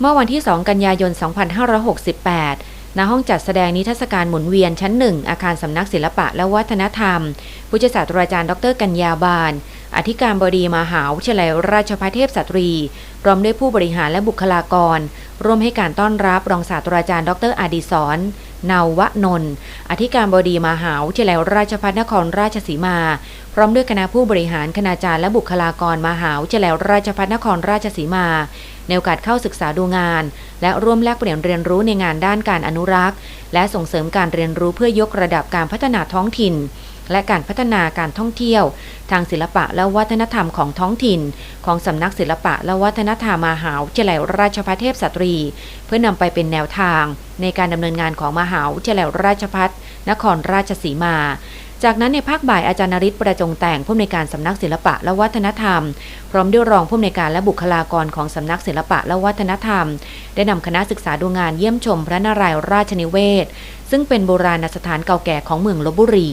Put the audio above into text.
เมื่อวันที่ 2 กันยายน 2568 ณ ห้องจัดแสดงนิทรรศการหมุนเวียนชั้นหนึ่งอาคารสำนักศิลปะและวัฒนธรรม ผู้ช่วยศาสตราจารย์ดรกัญญาบาล อธิการบดีมหาวิทยาลัยราชภัฏเทพสตรีพร้อมด้วยผู้บริหารและบุคลากร ร่วมให้การต้อนรับรองศาสตราจารย์ดรอดิศร นาวนนท์อธิการบดีมหาวิทยาลัยราชภัฏนครราชสีมา พร้อมด้วยคณะผู้บริหารคณาจารย์และบุคลากรมหาวิทยาลัยราชภัฏนครราชสีมา ในโอกาสเข้าศึกษาดูงาน และร่วมแลกเปลี่ยนเรียนรู้ในงานด้านการอนุรักษ์ และส่งเสริมการเรียนรู้เพื่อยกระดับการพัฒนาท้องถิ่น และการพัฒนาการท่องเที่ยว ทางศิลปะและวัฒนธรรมของท้องถิ่น ของสำนักศิลปะและวัฒนธรรมมหาวิทยาลัยราชภัฏเทพสตรี เพื่อนำไปเป็นแนวทาง ในการดำเนินงานของมหาวิทยาลัยราชภัฏนครราชสีมาจากนั้นในภาคบ่ายอาจารย์นริศประจงแต่งผู้อำนวยการสำนักศิลปะและวัฒนธรรม พร้อมด้วยรองผู้อำนวยการและบุคลากรของสำนักศิลปะและวัฒนธรรม ได้นำคณะศึกษาดูงานเยี่ยมชมพระนารายณ์ราชนิเวศ ซึ่งเป็นโบราณสถานเก่าแก่ของเมืองลบบุรี